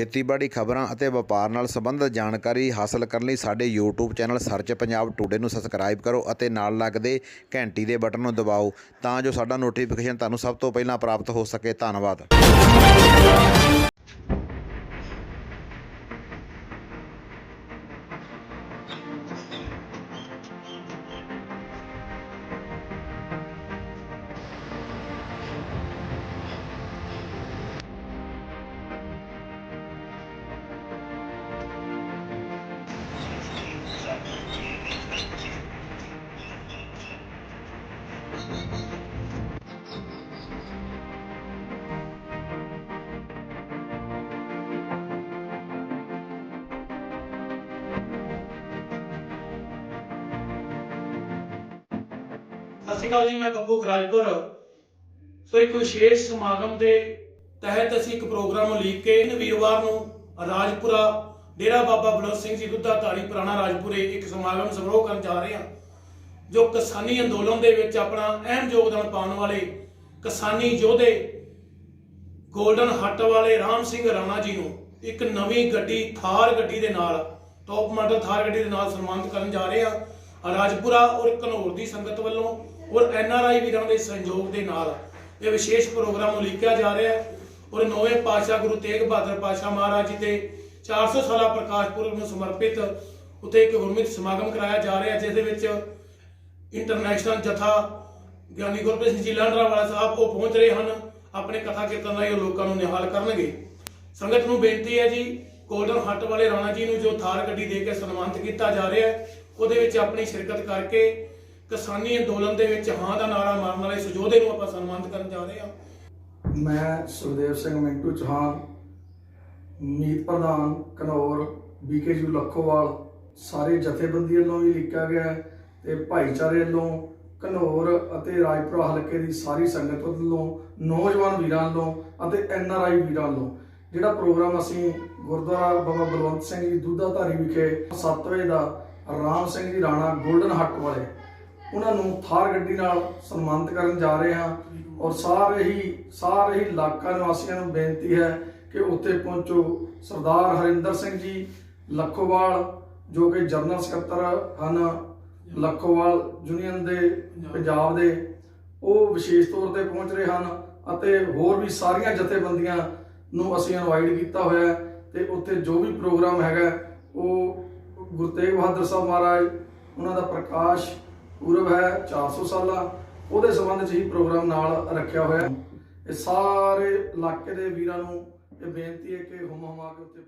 ਖੇਤੀਬਾੜੀ ਖਬਰਾਂ ਅਤੇ ਵਪਾਰ ਨਾਲ ਸੰਬੰਧਿਤ ਜਾਣਕਾਰੀ ਹਾਸਲ ਕਰਨ ਲਈ ਸਾਡੇ YouTube channel search Punjab today ਨੂੰ ਸਬਸਕ੍ਰਾਈਬ ਕਰੋ ਅਤੇ ਨਾਲ ਲੱਗਦੇ ਘੰਟੀ ਦੇ ਬਟਨ ਨੂੰ ਦਬਾਓ ਤਾਂ ਜੋ ਸਾਡਾ ਨੋਟੀਫਿਕੇਸ਼ਨ ਤੁਹਾਨੂੰ ਸਭ ਤੋਂ ਪਹਿਲਾਂ ਪ੍ਰਾਪਤ ਹੋ ਸਕੇ। ਧੰਨਵਾਦ। ਸਤਿ ਸ਼੍ਰੀ ਅਕਾਲ ਜੀ, ਮੈਂ ਬੱਬੂ ਖਰਾਜਪੁਰ ਸੋ ਇੱਕ ਵਿਸ਼ੇਸ਼ ਸਮਾਗਮ ਦੇ ਤਹਿਤ ਅਸੀਂ ਇੱਕ ਪ੍ਰੋਗਰਾਮ ਉਲੀਕ ਕੇ ਵੀਰਵਾਰ ਨੂੰ ਰਾਜਪੁਰਾ, ਡੇਰਾ ਬਾਬਾ ਬਲਵੰਤ ਸਿੰਘ ਜੀ ਧਾਰੀ ਪੁਰਾਣਾ ਰਾਜਪੁਰੇ ਇੱਕ ਸਮਾਗਮ ਸਮਾਰੋਹ ਕਰਨ ਜਾ ਰਹੇ ਹਾਂ, ਜੋ ਕਿਸਾਨੀ ਅੰਦੋਲਨ ਦੇ ਵਿੱਚ ਆਪਣਾ ਅਹਿਮ ਯੋਗਦਾਨ ਪਾਉਣ ਵਾਲੇ ਕਿਸਾਨੀ ਯੋਧੇ 골ਡਨ ਹੱਟ ਵਾਲੇ ਰਾਮ ਸਿੰਘ ਰਾਣਾ ਜੀ ਨੂੰ ਇੱਕ ਨਵੀਂ ਗੱਡੀ, ਥਾਰ ਗੱਡੀ ਦੇ ਨਾਲ ਟੌਪ ਮਾਡਲ ਥਾਰ ਗੱਡੀ ਦੇ ਨਾਲ ਸਨਮਾਨਿਤ ਕਰਨ ਜਾ ਰਹੇ ਹਾਂ। ਰਾਜਪੁਰਾ ਔਰ ਘਨੌਰ ਦੀ ਸੰਗਤ ਵੱਲੋਂ ਔਰ ਐਨ ਆਰ ਆਈ ਵੀਰਾਂ ਦੇ ਸਹਿਯੋਗ ਦੇ ਨਾਲ ਇਹ ਵਿਸ਼ੇਸ਼ ਪ੍ਰੋਗਰਾਮ ਉਲੀਕਿਆ ਜਾ ਰਿਹਾ ਹੈ। ਔਰ ਨੌਵੇਂ ਪਾਤਸ਼ਾਹ ਗੁਰੂ ਤੇਗ ਬਹਾਦਰ ਪਾਤਸ਼ਾਹ ਮਹਾਰਾਜ ਜੀ ਦੇ 400 ਸਾਲਾ ਪ੍ਰਕਾਸ਼ ਪੁਰਬ ਨੂੰ ਸਮਰਪਿਤ ਉੱਥੇ ਇੱਕ ਗੁਰਮਤਿ ਸਮਾਗਮ ਕਰਾਇਆ ਜਾ ਰਿਹਾ ਜਿਸ ਦੇ ਵਿੱਚ ਇੰਟਰਨੈਸ਼ਨਲ ਜਥਾ ਗਿਆਨੀ ਗੁਰਪ੍ਰੀਤ ਸਿੰਘ ਜੀ ਲਾਂਡਰਾ ਵਾਲਾ ਸਾਹਿਬ ਉਹ ਪਹੁੰਚ ਰਹੇ ਹਨ। ਆਪਣੇ ਕਥਾ ਕੀਰਤਨ ਰਾਹੀਂ ਉਹ ਲੋਕਾਂ ਨੂੰ ਨਿਹਾਲ ਕਰਨਗੇ। ਸੰਗਤ ਨੂੰ ਬੇਨਤੀ ਹੈ ਜੀ, ਗੋਲਡਨ ਹੱਟ ਵਾਲੇ ਰਾਣਾ ਜੀ ਨੂੰ ਜੋ ਥਾਰ ਗੱਡੀ ਦੇ ਕੇ ਸਨਮਾਨਿਤ ਕੀਤਾ ਜਾ ਰਿਹਾ ਹੈ, ਉਹਦੇ ਵਿੱਚ ਆਪਣੀ ਸ਼ਿਰਕਤ ਕਰਕੇ ਕਿਸਾਨੀ ਅੰਦੋਲਨ ਦੇ ਵਿੱਚ ਹਾਂ ਦਾ ਨਾਰਾ ਮਾਰਨ ਵਾਲੇ ਸੁਜੋਧੇ ਨੂੰ ਆਪਾਂ ਸਨਮਾਨਿਤ ਕਰਨ ਜਾ ਰਹੇ ਹਾਂ। ਮੈਂ ਸੁਖਦੇਵ ਸਿੰਘ ਮਿੰਟੂ ਚੌਹਾਨ, ਮੀਤ ਪ੍ਰਧਾਨ, ਕਨੌਰ ਬੀਕੇਯੂ ਲੱਖੋਵਾਲ, ਸਾਰੇ ਜਥੇਬੰਦੀਆਂ ਵੱਲੋਂ ਵੀ ਲਿਖਿਆ ਗਿਆ ਹੈ ਤੇ ਭਾਈਚਾਰੇ ਵੱਲੋਂ ਕਨੌਰ ਅਤੇ ਰਾਜਪੁਰਾ ਹਲਕੇ ਦੀ ਸਾਰੀ ਸੰਗਤ ਵੱਲੋਂ, ਨੌਜਵਾਨ ਵੀਰਾਂ ਵੱਲੋਂ ਅਤੇ ਐਨ ਆਰ ਆਈ ਵੀਰਾਂ ਵੱਲੋਂ, ਜਿਹੜਾ ਪ੍ਰੋਗਰਾਮ ਅਸੀਂ ਗੁਰਦੁਆਰਾ ਬਾਬਾ ਬਲਵੰਤ ਸਿੰਘ ਜੀ ਦੁੱਧਾਧਾਰੀ ਵਿਖੇ 7 ਵਜੇ ਦਾ ਰਾਮ ਸਿੰਘ ਜੀ ਰਾਣਾ 골ਡਨ ਹੱਟ ਵਾਲੇ ਉਹਨਾਂ ਨੂੰ ਥਾਰ ਗੱਡੀ ਨਾਲ ਸਨਮਾਨਿਤ ਕਰਨ ਜਾ ਰਹੇ ਹਾਂ ਔਰ ਸਾਰੇ ਹੀ ਸਾਰੇ ਹੀ ਇਲਾਕਾ ਨਿਵਾਸੀਆਂ ਨੂੰ ਬੇਨਤੀ ਹੈ ਕਿ ਉੱਥੇ ਪਹੁੰਚੋ। ਸਰਦਾਰ ਹਰਿੰਦਰ ਸਿੰਘ ਜੀ ਲੱਖੋਵਾਲ, ਜੋ ਕਿ ਜਨਰਲ ਸਕੱਤਰ ਹਨ, ਲੱਖੋਵਾਲ ਯੂਨੀਅਨ ਦੇ, ਪੰਜਾਬ ਦੇ, ਉਹ ਵਿਸ਼ੇਸ਼ ਤੌਰ ਤੇ ਪਹੁੰਚ ਰਹੇ ਹਨ ਅਤੇ ਹੋਰ ਵੀ ਸਾਰੀਆਂ ਜਥੇਬੰਦੀਆਂ ਨੂੰ ਅਸੀਂ ਇਨਵਾਈਟ ਕੀਤਾ ਹੋਇਆ ਹੈ ਤੇ ਉੱਥੇ ਜੋ ਵੀ ਪ੍ਰੋਗਰਾਮ ਹੈਗਾ, ਉਹ ਗੁਰੂ ਤੇਗ ਬਹਾਦਰ ਸਾਹਿਬ ਮਹਾਰਾਜ, ਉਹਨਾਂ ਦਾ ਪ੍ਰਕਾਸ਼ ਪੂਰਬ ਹੈ 400 ਸਾਲਾ। ਉਹਦੇ ਸੰਬੰਧ 'ਚ ਹੀ ਪ੍ਰੋਗਰਾਮ ਨਾਲ ਰੱਖਿਆ ਹੋਇਆ। ਇਹ ਸਾਰੇ ਇਲਾਕੇ ਦੇ ਵੀਰਾਂ ਨੂੰ ਇਹ ਬੇਨਤੀ ਹੈ ਕਿ ਹੁਮ ਹੁਮਾ ਕੇ ਉੱਥੇ